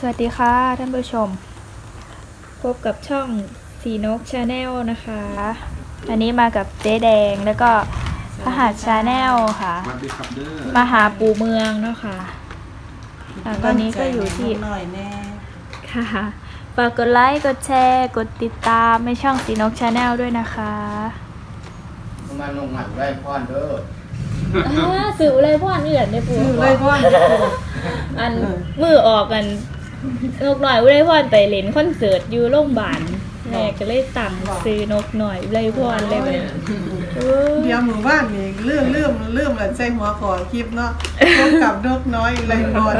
สวัสดีค่ะท่านผู้ชม พบกับช่องสีนกชาแนลนะคะ อันนี้มากับเจ๊แดงแล้วก็พระหัสชาแนลค่ะ สวัสดีครับเด้อมาหาปูเมืองเนาะค่ะอ่าตอนนี้ก็อยู่ที่หน่อยแน่ค่ะฝากกดไลค์กดแชร์ กดติดตามในช่องสีนกชาแนลด้วยนะคะมาลงหมันได้พอนเด้อสื่ออะไรพ่อนเอื่อนได้ปูคือเลยพ่อ อันมือออกกัน นกหน่อยอุไรพรไปเล่นคอนเสิร์ตอยู่โรงพยาบาลแม่ก็เลยตั้งซื้อนกหน่อยอุไรพรเลยไปเดี๋ยวหมู่บ้านนี่เรื่องเรื่องเรื่องละใจหัวขอคลิปเนาะพบกับนกน้อยไรพร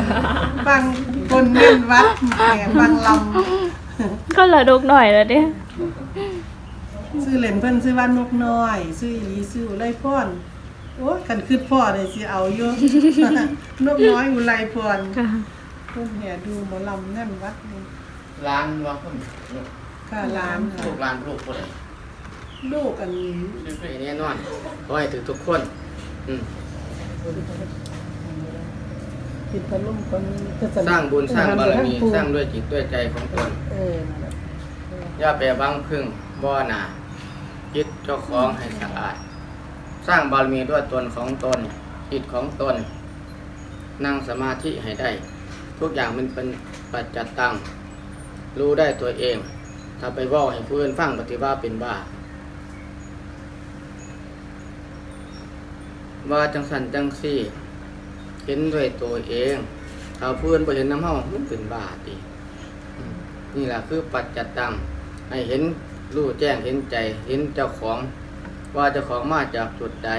ฟังคนเล่นวัดแห่ฟังลก็ละนกหน่อยแล้วเนี่ยำซื้อเหรนเพิ่นซื้อว่านกน้อย ซื้ออีหลีซื้อไรพรโอ้กันคือพ่อเลยสิเอาอยู่นกน้อยอุไรพรค่ะ เพิ่นแห่ดูหมอลำแน่นวัดนี่ร้านว่าเพิ่นค่ะร้านค่ะลูกร้านลูกผู้ใดลูกอันชื่อเพลงแน่นอนขอให้ถึงทุกคน อืมติดพัดลมคนก็จะสร้างบุญสร้างบารมีสร้างด้วยจิตด้วยใจของตนเออนั่นแย่าไปหวังพึ่งบ่อหนาจิตเจ้าของให้สะอาด สร้างบารมีด้วยตนของตนจิตของตน นั่งสมาธิให้ได้ ทุกอย่างมันเป็นปัจจัตตัง รู้ได้ตัวเอง ถ้าไปว่าให้ผู้อื่นฟังปฏิว่าเป็นบ้า ว่าจังสันจังซี่ เห็นด้วยตัวเอง ถ้าผู้อื่นไปเห็นน้ำเฮามันเป็นบ้าตีนี่แหละคือปัจจัตตัง ให้เห็นรู้แจ้งเห็นใจ เห็นเจ้าของว่าเจ้าของมาจากจุดใด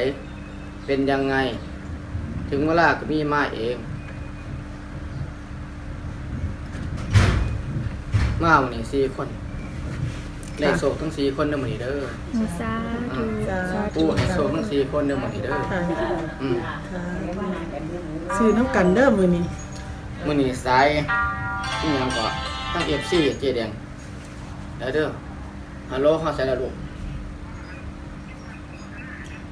เป็นยังไง ถึงเวลาก็มีมาเอง มาวันนี้สี่คนเลขโศกทั้งสี่คนเดิมวันนี้เด้อหมูซาดูปูให้โศกทั้งสี่คนเดิมวันนี้เด้อค่ะอืมซื้อน้ำกันเด้อมือนี้มื่อนี้สายนี่ยังก่อตั้งเอฟซีเจแดงเด้อเด้อฮัลโหลเขาใส่ละลูก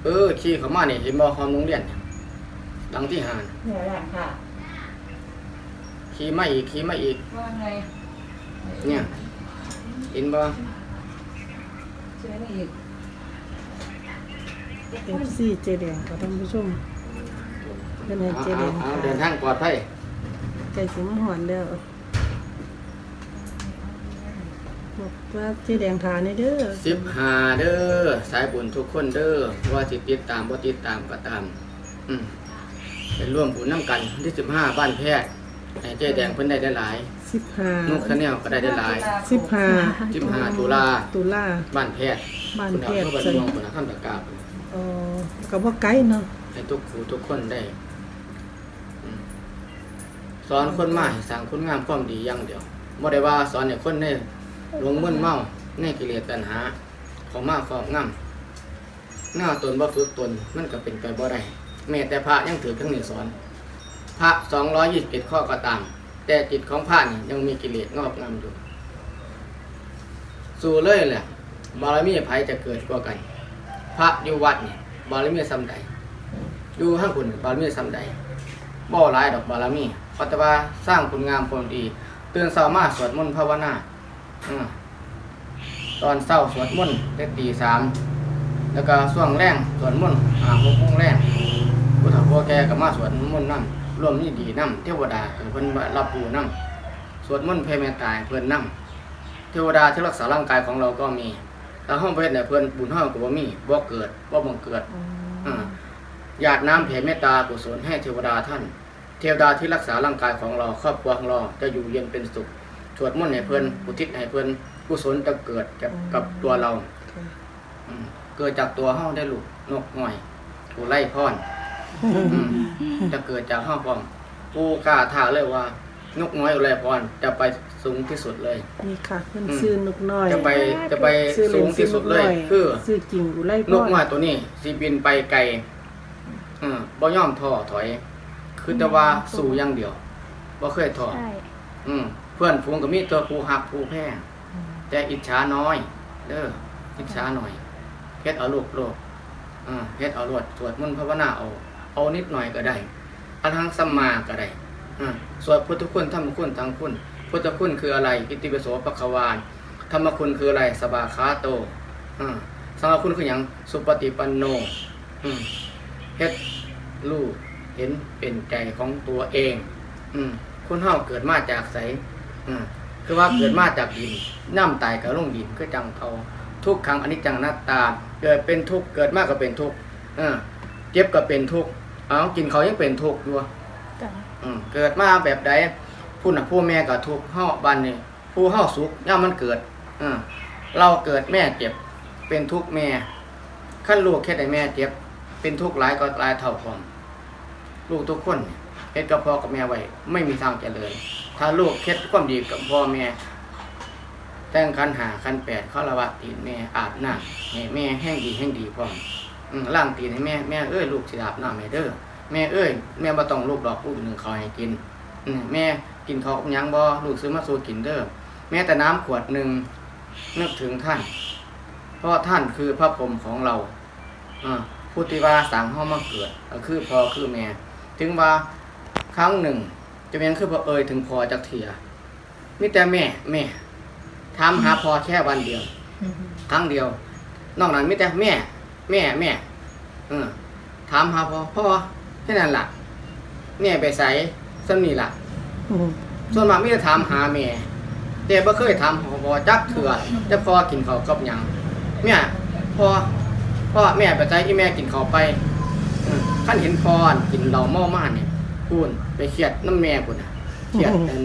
เออขี่เขามาเนี่ยเห็นบ่ฮอมโรงเรียนเนี่ยหลังที่หานเนี่ยแหละค่ะขี่มาอีกขี่มาอีกว่าไง เนี่ยเห็นบ่เชิญอีกเอฟซีเจแดงขอท่านผู้ชมเป็นไงเอาเจเอาแดงเอาเดินทางปลอดภัยไก่สิมาหอนแล้วบอกว่าเจแดงทาในเด้อสิบหาเด้อสายบุญทุกคนเด้อว่าสิติดตามบ่ติดตามก็ตาม อืมเป็นร่วมบุญน้ำกันที่สิบห้าบ้านแพทย์ให้เจ๊แดงเพิ่นได้ได้หลาย สิบห้านุกคะแนนก็ได้ได้หลายสิบห้าสิบห้าตุลาตุลาบ้านแพทย์บ้านคุณแพเอาทย์เข้าไปใส่รวมคุณเอาข้ามตะกร้าไปเอ๋อกับว่าไกลเนาะให้ทุกครูทุกคนได้อืมสอนคนมาให้สร้างคุณงามความดีอย่างเดียวบ่ได้ว่าสอนให้คนในหลงมึนเมาในกิเลสตัณหา ของมาครอบงำหน้าตนบ่ฝึกตนมันก็เป็นไปบ่ได้แม้แต่พระยังถือเครื่องนี้สอน พระสองร้อยยี่สิบเอ็ดข้อก็ตาม แต่จิตของพระนี่ยังมีกิเลสงอกงามอยู่ สู่เลยแหละบารมีไผจะเกิดกว่ากัน พระอยู่วัดนี่บารมีซ้ำใดอยู่ห้างคุณบารมีซ้ำใดบ่หลายดอกบารมีเพราะแต่ว่าสร้างคุณงามความดี เตื่นเช้ามาสวดมนต์ภาวนาอตอนเช้าสวดมนต์ได้ตีสามแล้วก็ช่วงแรงสวดมนต์หาหกโมงแรงผู้เฒ่าผู้แก่ก็มาสวดมนต์นั่น รวมนี่ดีนั่เทวดาก็เพิ่นรับรู้นั่สวดมนต์แผ่เมตตาให้เพิ่นนั่เทวดาที่รักษาร่างกายของเราก็มีถ้าห้องเพชรเนี่ยเพื่อนบุญห้องก็บ่มีบ่เกิดบ่บังเกิดอ่าหยาดน้ำแผ่เมตตากุศลให้เทวดาท่าน เทวดาที่รักษาร่างกายของเราครอบครัวของเราจะอยู่เย็นเป็นสุขสวดมนต์ให้เพื่อนอุทิศให้เพื่อนกุศลจะเกิดกับกับตัวเราอืมเกิดจากตัวเฮาได้ลูกนกหน่อยกูไล่พร อืมจะเกิดจากเฮาพร้อมกูกล้าท้าเลยว่า นกน้อยอุไรพรจะไปสูงที่สุดเลย นี่ค่ะเพิ่นซื้อนกน้อยจะไปจะไปซื้อสูเล่งนที่ซื้อสุนดกเลน้ยอยคือซื้อจริงอุไรนกน้อยตัวนี้สิบินไปไกลอ่าบ่ยอมท้อถอย คือแต่ว่าสู้อย่างเดียวบ่เคยท้อใช่อืมเพื่อนฝูงก็มีตัวผู้หักผู้แพ้แต่อิจฉาน้อยเด้ออิจฉาหน่อยเฮ็ดเอาลูกโลกอ่าเฮ็ดเอารวดสวดมนต์ภาวนาเอา เอานิดหน่อยก็ได้อรหังสัมมาก็ได้อ่าสวดพุทธคุณธรรมคุณทางคุณ พุทธคุณคืออะไรอิติปิโสปะควานธรรมคุณคืออะไรสบาคาโตสังฆคุณคืออย่างสุปฏิปันโนเฮ็ดรู้เห็นเป็นใจของตัวเอง อืคุณเฮาเกิดมาจากไสคือว่าเกิดมาจากดินน้ำตายกับลงดินก็จังเทาทุกครั้งอนิจจังหน้าตา เกิดเป็นทุกข์เกิดมากก็เป็นทุกข์เออเจ็บก็เป็นทุกข์ เอากินเขาวยังเป็นทุกข์อยู่จ้ะอืมเกิดมาแบบใดผู้น่ะผู้แม่ก็ทุกข์เฮาบันนี่ผู้เฮาสุขย่ามมันเกิดเออเราเกิดแม่เจ็บ เป็นทุกข์แม่ขั้นลูกแค่ใดแม่เจ็บ เป็นทุกข์หลายก็หลายเท่าความลูกทุกคนเฮ็ดกับพ่อกับแม่ไว้ไม่มีทางเจริญถ้าลูกเฮ็ดความดีกับพ่อแม่ แต่งคันหาคันแปดเขาละวะตีนแม่อาบน้ำให้แม่แห้งดีแห้งดีพร้อมอืม ล้างตีนให้แม่แม่เอ้ยลูกสิอาบน้ำให้เด้อแม่เอ้ยแม่บ่ต้องลูกดอกลูกหนึ่งเขาวให้กินอืมแม่กินข้าวกับหยังบ่ลูกซื้อมาสู่กินเด้อแม้แต่น้ำขวดหนึ่งนึกถึงท่าน เพราะท่านคือพระพรหมของเราอ่าพุทธิวาสังห้อมาเกิดก็คือพ่อคือแม่ ถึงว่าครั้งหนึ่ง จะเป็นคือพอเอ่ยถึงพอจักเถียมีแต่แม่แม่ถามหาพอแค่วันเดียว ครั้งเดียวนอกนั้นมีแต่แม่ แม่แม่เออถามหาพอพ่อแค่นั้นล่ะแม่ไปใส่สำนี่ล่ะส่วนมากมีแต่ถามหาแม่แต่บ่เคยถามหาพอจักเถื่อแต่พอกินข้าวกับหยังแม่พ่อพ่อแม่ไปใส่ที่แม่กินข้าวไปเออขั้นเห็นพอกินเหล้าเมามาเนี่ยพูนไปเครียดน้ำแม่พุ่นน่ะเครียดเป็น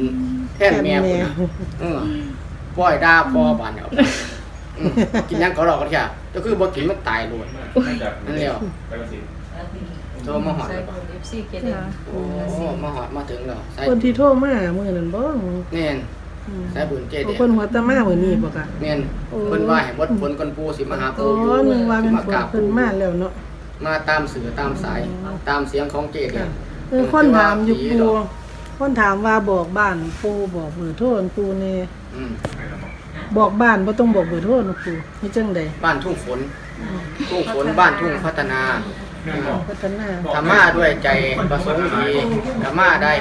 แท่นแม่พุ่นน่ะเออปล่อยด่าพ่อบานเนี่ยเอาไปอืม กินหยังก็รอกกันแค่ก็คือบ่กินมันตายโลดนั่นแล้วโทรมาหอดใส่แล้วคปะน FC เกตจ้ะโอ้มาหอดมาถึงแล้วใส่คนที่โทรมามื้อนั้นบ่แม่นใส่บุญเจเดียคนหัวตะมามื้อนี้บ่ค่ะแม่นเพิ่นว่าให้บดผลคนปูสิมาหาโอ้ปูนึงว่าสิมันมาเพิ่กราบนเพิ่นมาแล้วเนาะมาตามสื่อตามสายตามเสียงของเจเดียเออคนถามอยู่ปูคนถามว่าบอกบ้านปูบอกเบอร์โทรปูแน่อืม บอกบ้านบ่ต้องบอกเบอร์โทรนะปูนี่จังได๋บ้านทุ่งฝน ทุ่งฝนบ้านทุ่งพัฒนาพัฒนาธรรมาด้วยใจประสงค์ดีธรรมาได้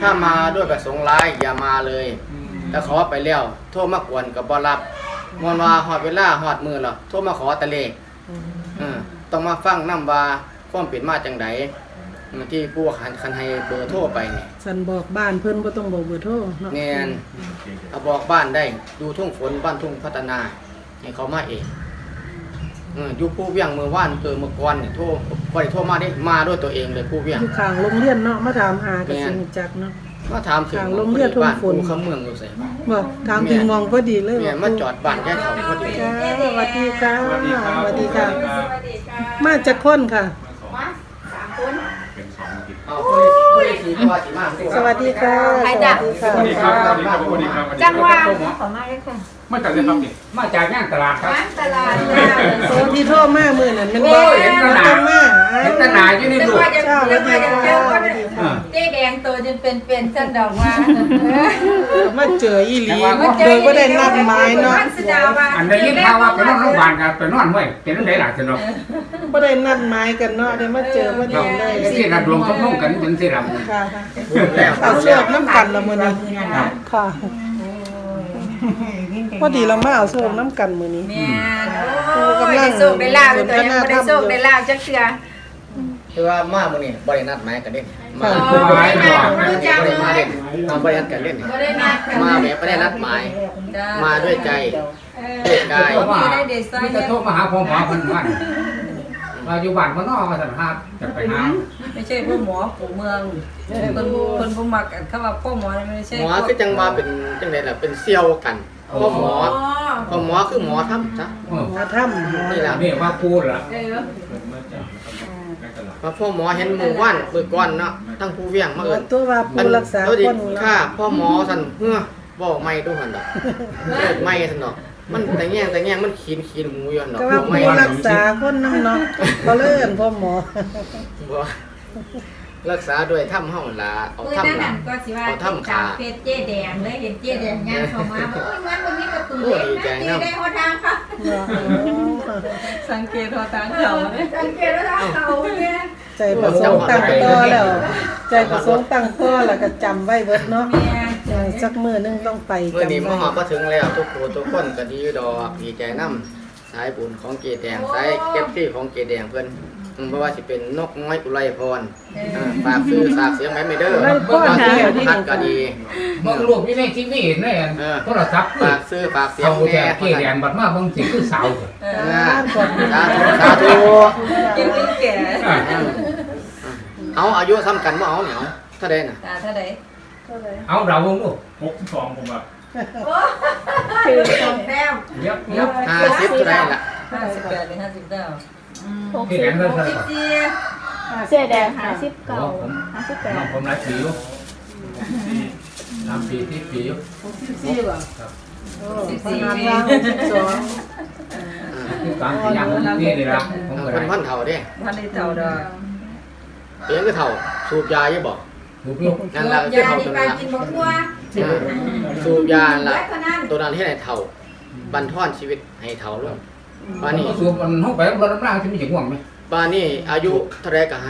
ถ้ามาด้วยประสงค์ร้ายอย่ามาเลยแต่ขอไปแล้วโทรมากวนกับบ่รับมวนว่าฮอดเวลาฮอดมือแล้วโทรมาขอตะเลขเออต้องมาฟังนำว่าความเป็นมาจังได เออที่ผู้คันคันให้เบอร์โทรไปนี่สันบอกบ้านเพิ่นบ่ต้องบอกเบอร์โทรเนาะแน่นเอาบอกบ้านได้ ดูทุ่งฝนบ้านทุ่งพัฒนาให้เขามาเองเอออยู่ผู้เวียงเมื่อวานเออเมื่อก่อนเนี่ยโทรบ่ได้โทรมาได้มาด้วยตัวเองเลยผู้เวียง อยู่ข้างโรงเรียนเนาะมาถามหาก็สิรู้จักเนาะมาถามถึงทางโรงเรียนทุ่งบ้านฝนผู้คำเมืองอยู่ไสบ่ถามถึงมองพอดีเลยเนี่ยมาจอดบ้านแค่เขาพอดีจ้าสวัสดีค่ะ สวัสดีค่ะ มาจากคนค่ะ เอาคนนี้คนนี้ สีว่าสิมาสวัสดีค่ะไปจ้ะสวัสดีค่ะสวัสดีครับสวัสดีครับสวัสดีครับจังหวะขอมาเลยค่ะมาจากไหนครับนี่มาจากย่างตลาดครับ ร้านตลาดโซที่โทรมามื้อนั้นแมันโอ้บ่ยเห็นตลาด ต้องมาเห็นแตหนาอยู่ในนึกลูกว่าจะเจ้าสนึวักสดีว่าจะค่ะเจอสควัสนดีค่ะเจ๊แดงตัวจนเป็นเป็นๆสันดอกว่า มาเจออีหลีโดยบ่ได้นัดหมายเนาะพัสดาว่าอันได้ยินข่าวว่าไปนอนโรงพยาบาลกันไปนอนห้วยเป็นนั่นไหนหล่ะสนุกบ่ได้นัดหมายกันเนาะได้มาเจอพอครัดีบเลยสิระดวงสมพงษ์กันเป็นสิระค่ะแล้วเอาเชือกน้ำกันละมื้อนี้ค่ะพอดีเรามาเอาเชือกน้ำกันมื้อนี้แม่โอ้ยได้โชคได้ลาบตัวยังบ่ได้โชคได้ลาบจักเทื่อคือว่ามามื้อนี้บ่ได้นัดหมายกันเด้มาโอ้ยแม่รู้จักบ่เลได้มายเล่นมาบ่ได้นัดกันเล่นนี่บ่ได้นัดกันมาแบบไม่ได้นัดหมายจ้ะมาด้วยใจเอด้วยอกายว่าได้เดซอยมีแต่โทรมาหาพ่อหมอคนวัน มาอยู่บ้านพ่อนอกมาสัมภาษณ์จะไปหาไม่ใช่พ่อหมอปู่เมืองเพิ่นเพิ่นบ่มักกันคำว่าพ่อหมอนี่ไม่ใช่หมอคือจังว่าเป็นจังไดล่ะเป็นเซี่ยวกันเพราะหมอเพราะหมอคือหมอทำจ้ะเออมาถ้ำนี่ล่ะนี่ว่าพูดล่ะเออว่าพ่อหมอเห็นหมู่บ้านเบิกก่อนเนาะทั้งผู้เวียงมาเอิ้นตัวว่าอัผู้รักษาตัวคดีนค่ะเนาะพ่อหมอสั่นเฮ้อบ่ไม่ดูหั่นดอกเลิกไม่ซั่นดอก มันแต่แง่งแต่แง่งมันขีนขีนหูอยู่หั่นดอกก็ว่าบ่ไม่ผู้รักษาคนนำเนาะก็เลิ่นพ่อหมอ บ่รักษาด้วยถ้ำเฮาล่ะเอามื้อถ้ำนั้นล่ะนั่นก็สิว่าเอาถ้ำขาเฟซเจ๊แดงเลยเห็นเจ๊แดงย่างเข้ามาบอกโอ้ยมันบ่มีประตูโอ้เล็กดีใจนะเนาะตีได้หัวทางค่ะเนาะสังเกตว่าทางเขาเนี่ยสังเกตว่าทางเขาเนี่ยใจประสงค์ตั้งต่อแล้ว ใจประสงค์ตั้งต่อแล้วก็จำไว้เบิดเนาะ แม่ ใจสักมื้อหนึงต้องไปเมื่อนี้จำมาไว้หอดมาถึงแล้วทุกคนทุกคนก็ดีดอกดีใจน้ำสายบุญของเกแดงสายเก็บที่ของเกแดงเพิ่นอืมเพราะว่าสิเป็นนกน้อยอุไรพรอ่าฝากซื้อฝากเสียงไหมไม่เด้อว่าเสียงพัดก็ดีเบิ่งรูปอยู่ในทีวีในอันเออโทรศัพท์คือฝากซื้อฝากเสียเขางแต่แน่เกแดงบัดมาเบิ่งสิคือสาวเถอะเอออ่าสาธุสาธุยังไม่แก่อ่าอืมเอาอายุซ้ำกันบ่เอาเหนียวเท่าใดน่ะตาเท่าไหร่เอาเราเบิ่งดูหกสิบสองผมแบบคือสองแต้มเดี๋ยวเดี๋ยวห้าสิบเท่าใดล่ะห้าสิบแปดหรือห้าสิบเก้าหกเกสิแดบงเท่าไหร่สิบสี่เสื้อแดงหาสิบเก่าหาสิบแปน้องดผมรักผิวน้ำปีที่ผิวสี่บ่สิบประสี่มาณว่า62คือตามที่ยังนี่นี่ละผมก็เพิ่นได้พันเฒ่าเด้พันในเต่าดอกเพียงคือเฒ่าสูบยาอยู่บ่ถูก ลูกนั่นล่ะคือเฒ่าตัวนั้นล่ะกินบ่ทั่วอ่าสูบยานั่นล่ะเท่านั้นตัวนั้นที่ไหนเฒ่าบันทอนชีวิตให้เฒ่าลงบ้านนี้สูบมันห้องไปรถน้ำร่างที่มีจังหวงไหมบ้านนี้อายุเท่าไรก็54 64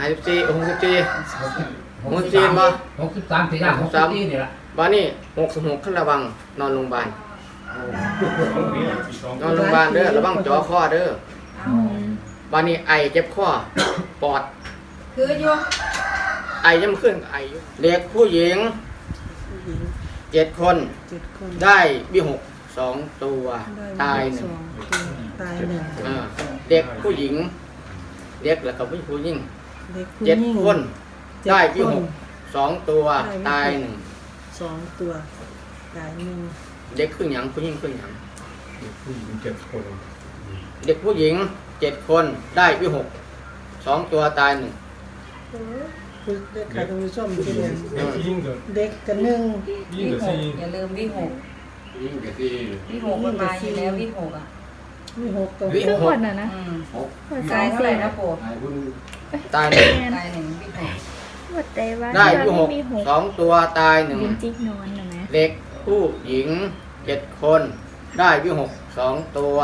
หกสิบสามหกสิบสามสี่ย่างหกสิบสี่นี่ละบ้านนี้66ขั้นระวังนอนโรงพยาบาลสี่สองนอนโรงพยาบาลเด้อระวังจ่อคอเด้อบ้านนี้ไอเจ็บคอปอดคืออยู่ ไอยังขึ้นไออยู่เด็กผู้หญิงเจ็ดคนเจ็ดคนได้วิหกสองตัวตายหนึ่งตายหนึ่งเออเด็กผู้หญิง เด็กแล้วก็ผู้หญิงเด็กผู้เจ็ดหญิงคนเจ็ได้ควิหนกสองตัวได้วิหกตายหนึ่งสองตัวตายหนึ่งเด็กครึ่งหยังผู้หญิงครึ่งหยังผู้หญิงเจ็ดคนเด็กผู้หญิงเจ็ดคนได้วิหกสองตัวตายหนึ่ง คือเด็กค่ะท่านผู้ชมที่เรียนเด็กยิ่งเกิดเด็กกันหนึ่งยิ่งวิเกิดหกสี่อย่าลืมวิหกยิ่งเกิดสี่วิหกมันมาอยู่แล้ววิหกอะมีหกตัววิทุกหคกนน่ะนะอืมคนสตาอยงเท่าสี่ไหร่นะปู่ตายหนึ่งตายหนึ่งวิหกหมดได้ว่าได้วิไม่หกมีหกสองตัวตายหนึ่งยืนจิกนอนนะนะเด็กผู้หญิงเจ็ดคน ได้วิหกสองตัว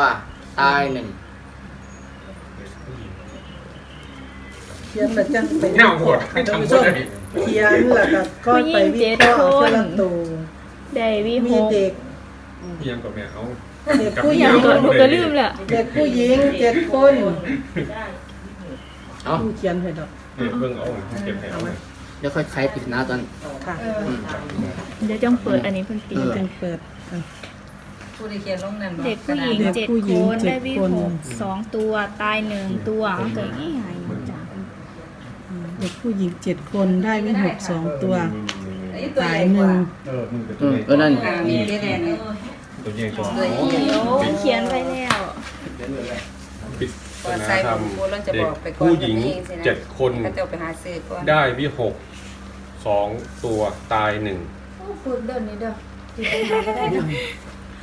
ตายหนึ่ง เขียนแล้วจังไปเงาหดให้ท่านทำผู้คชนมได้เขียนแล้วก็ก้อนไปวิเคราะห์เอาคนละตัวได้วิหมีกเด็ก เพียงกับแม่เขาเด็กกับผู้หอญิย่างงก็ผมก็ลืมแหละเด็กผู้หญิงเจ็ดคนเอาผู้เขียนให้ดอกเนี่ยเบิ่งเอาเก็บให้เอาเดี๋ยวค่อยไขปริศนาตอนค่ะอืมเดี๋ยวจ้องเปิดอันนี้เพิ่นปีเออจึงเปิดอะ ผู้ที่เขียนลงนั่นบอกเด็กผู้หญิงเด็กเจ็ดผู้หญิคงนเจ็ได้ดวิคนหกสองตัวตายหนึ่งตัวมันเกิดง่ายๆจ้ะ เด็กผู้หญิงเจ็ดคนได้ไม่หกสองตัวไอ้ตัวตาใหยญ่หกนึ่ว่างเออมึงกับเอตัวอเองเออนั่นอ่ามีเจ๊แดงเนี่ยตัวเองก็ตัวใหญ่โอ้เขียนไว้แล้วปิดก่อนนาใส่ธรรมปูเราจะเด็บกอกไปก่อนผู้หญิงกับนี่สินะเจ็ดคนก็จะไปหาซื้อก่อนได้วิหกสองตัวตายหนึ่งฝึกเดินนี่เด้อ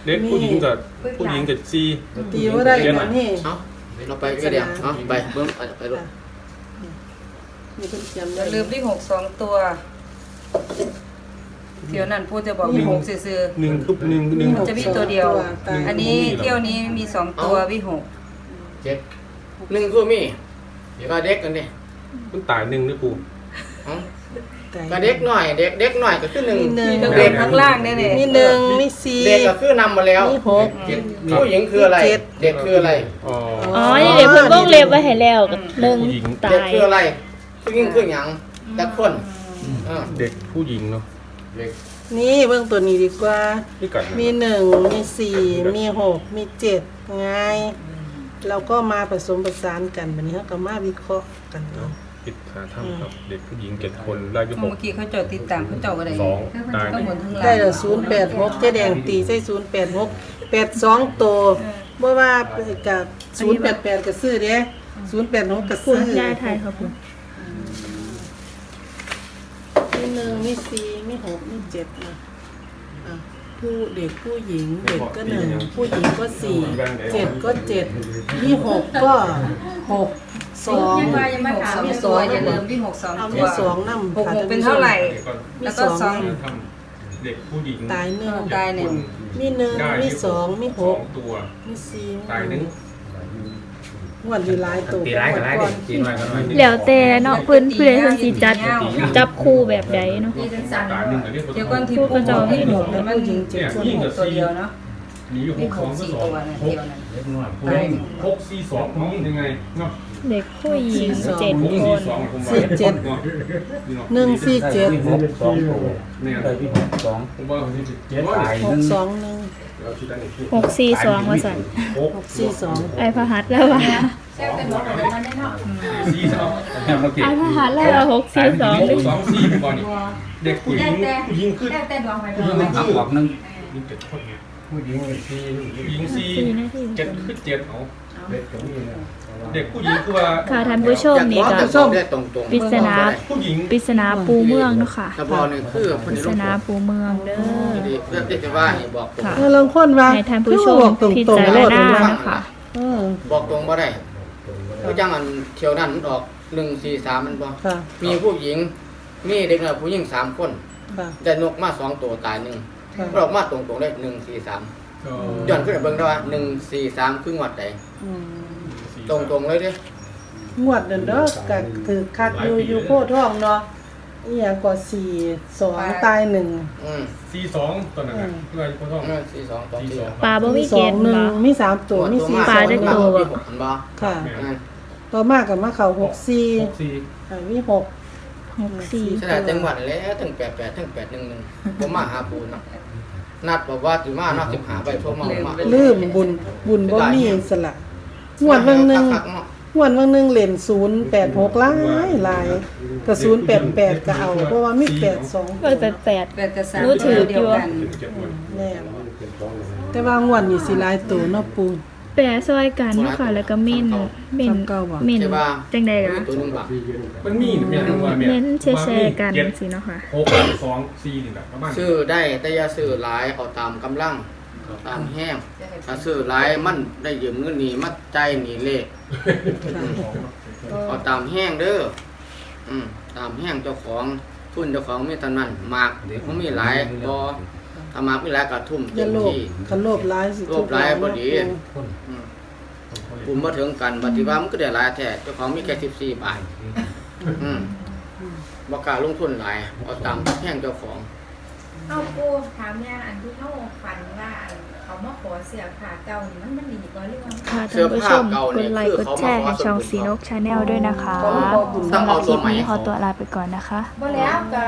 เด็กผู้หญิงกับผู้หญิงกับสี่ตีว่าได้แบบนี้ เอาเราไปก็เดี๋ยวเอาไปเบิ้มไปไปรถ มีคนเขียนอไว้ย่าลืมที่หกสองตัว เที่ยวนั้นพูดจะบอกวิหกซื่อหนึ่งคือหนึ่งหนึ่ง ๆจะมีตัวเดียวตายอันนี้เที่ยวนี้มีสองตัววิหกเจ็ดหนึ่งคือมี เดี๋ยวก็เด็กกันดิมันตายหนึ่งด้วยปูเอาตายก็เด็กหน่อย เด็กเด็กหน่อยก็คือหนึ่ง มีหนึ่งมีทั้งเด็กข้างล่างเนี่ยเนี่ยมีหนึ่งมีสี่ เด็กก็คือนำมาแล้วมีหกเจ็ดผู้หญิงคืออะไรเจ็ด เด็กคืออะไร อ๋อ อ๋อนี่เดี๋ยวเพิ่นวงเล็บไว้ให้แล้วกับหนึ่งผู้หญิงตาเด็กยคืออะไร ผู้หญิงคือหยังแต่คนเออเด็กผู้หญิงเนาะเด็กนี่เบื้องตัวนี้ดีกว่า นี่กันนะมีหนึ่งมีสี่มีหกมีเจ็ดไงเราก็มาผสมผสานกันวันนี้เราก็มาวิเคราะห์กันเนาะปิดหาถ้ำครับ เด็กผู้หญิงเจ็ดคนได้วิหเมื่กอกี้เขาเจาะติดตามเขาเจาะอะไรสองตายหทั้งนึ่งหมดทั้งหลาได้ยละศูนย์แปดหกเจ๊แดงตีใส่ศูนย์แปดหกแปดสองตัวบ่ว่ากับศูนย์แปดแปดก็ซื้อเด้ศูนย์แปดหกก็คุซื้ณอยายไทยครับผม มีหนึ่งมีสี่มีหกมีเจ็ดนะอะผู้เด็กผู้หญิง เด็กก็หนึ่งผู้หญิงก็สี่เจ็ดก็เจ็ดมีหกก็หกสองยังว่ายังหมากถามสองมีตัตัววอย่าลืมที่หกสองเอาตัมีวสองน้ำหกหกเป็นเท่าไหร่มีแล้วสก็องสองน้ทำเด็กผู้หญิงำตายหนึ่งตายหนึ่งมีหนึ่งได้มีสองมีหสอกงตัวมีสี่ตายหนึ่งม งวดนี้หลายตัวตีร้ายกันร้ายดิตีน้อยกันน้อยดิแล้วแต่เนาะเพิ่นผู้ใดเพิ่นสิจัดจับคู่แบบใดเนาะ นี่จังสั่นตายหนึ่งแต่เรียกเดี๋ยวก่อนที่ปู่บอกให้หนูแล้วมันยิงเจ็ดส่วนหกตัวเดียวเนาะมีอยู่หมีกหสอกงก็สี่สอตังวนะหกเดียวนั้น เล็กน้อยตายหกสี่สองน้องยังไงเนาะ เด็กผู้หญิงเจ็ดหกคสี่นสองผมว่าสี่เจ็ดเนาะหนึ่งสี่เจ็ดหกสองตัวเนี่ยได้ที่หกสองผมว่าที่เจ็ดตายหหนึ่กงสองหนึ่งเราคิดได้ที่หกสี่สองว่าสั่นหกหกสี่สองไอพหัสแล้วว่าแซ่บเป็นบอกเลยมันได้เนาะสี่สองเมื่อกี้ไอพหัสแล้วว่าหกสี่สองหกสองสี่เป็นบอลนี่เด็กผู้หญิงผู้หญิงขึ้นแต่แต่ดวงไปดผู้วหญิงงไปหักออกหนึ่งยิงเจ็ดคนเนี่ยผู้หญิงสี่ผู้หญิงสี่สี่นาทีเจ็ดขึ้นเจ็ดเอา เด็กกับนี่เด็กผู้หญิงคือว่าค่ะท่านผู้ชมนี่ก็อยาบอกได้ตรงๆปริศนาผู้หญิงปริศนาปูเมืองเนาะค่ะถ้าบอกนี่คือปคนริที่ศลงนาปูเมืองเด้อดีเพื่อที่จะว่าให้บอกตรงค่ะเออลองคนว่าให้ท่านผู้ชมคือบอกตรงพิตรงจารโลดณาว่านะคะเออบอกตรงบ่ได้ก็จังอันเที่ยวนั้นมันออกหนึ่งสี่สามมันบ่ค่ะมีผู้หญิง มีเด็กน้อยผู้หญิงสามคนค่ะได้นกมาสองตัวตายหนึ่งค่ะมันออกมาตรงๆได้หนึ่งสี่สาม ย้อนขึ้นไปเบิ่งได้ว่าหนึ่งสี่สามคืองวดใดอืมตรงๆเลยเด้งวดเดินเด้อก็ถือคักอยู่อยู่โพธิ์ทองเนาะอีหยังก็สี่สองตายหนึ่ง อืมสี่สองตอนนั้นนะเพื่อนคนท้องอืมสี่สองสองสี่ปลาบ่มีสเกองณฑ์หนึ่งบ่ มีสามตัวมีสี่ปสลาองได้หนึ่งตัวมีหกอันบ่ค่ะ อืมต่อมากับมาเขาหกสี่หกสี่อ่ามีหกหกสี่ ขนาดจังหวัดแล้วถึงแปดแปดถึงแปดหนึ่งหนึ่งผมมาหาปูเนาะ นัดบอกว่าถึงมาเนาะสิบหาใบโทรมาบอกมาลืมบุญบุญบ่มีสละงวดวันหนึ่งคักๆเนาะงวดวันหนึ่งเหรียญศูนย์แปดหกหลายหลายก็ศูนย์แปดแปดก็เอา เพราะว่ามีแปดสองเออแปด แปดแต่กระสันรู้ถือเดียวกันถึงเจ็ดวัน แน่แต่ว่างวดนี่สิหลายตัวเนาะปู แปรซอยกันเนาะค่ะแล้วก็เม่นเม่นจำเก่าบ่เม่นใช่ป่ะจังใดมีล่ะตัวหนึงบ่ะมันมีเนี่ยว่าเนี่ยเม่นแชร์ๆกันเจ็ดสิเนาะค่ะหกสองสี่นี่แหละประมาณซื้อได้แต่อย่าซื้อหลายเอาตามกำลังตามแห้งถ้าซื้อหลายมันได้ยืมเงินหนีมัดใจหนีเลขเอาตามแห้งเด้ออืมตามแห้งเจ้าของทุนเจ้าของมีเท่านั้นมากมันมีหลายบ่ ถ้ามากมีหลายก็ทุ่มอเต็ย่ามโลภที่ คันโลภหลายสิโลภหลายบ่ดีปูอืมกลุ่มมาถึงกันปฏิวัติมันก็ได้หลายแท้เจ้าของมีแค่สิบสี่บาทอืมบ่กล้าลงทุนหลายเอาตามแห้งเจ้าของเอาปูถามเนี่ยอันที่เขาฝันว่าเขามาขอเสียขาเก่านี่มันมันดีกว่าหรือว่าค่ะท่านผู้ชมกดไลค์กดแชร์ให้ช่องสีนกชาแนลด้วยนะคะต้องสำหเอารับคตัลิวปใหม่นี้ขอตัวลาไปก่อนนะคะ บ่แล้วก็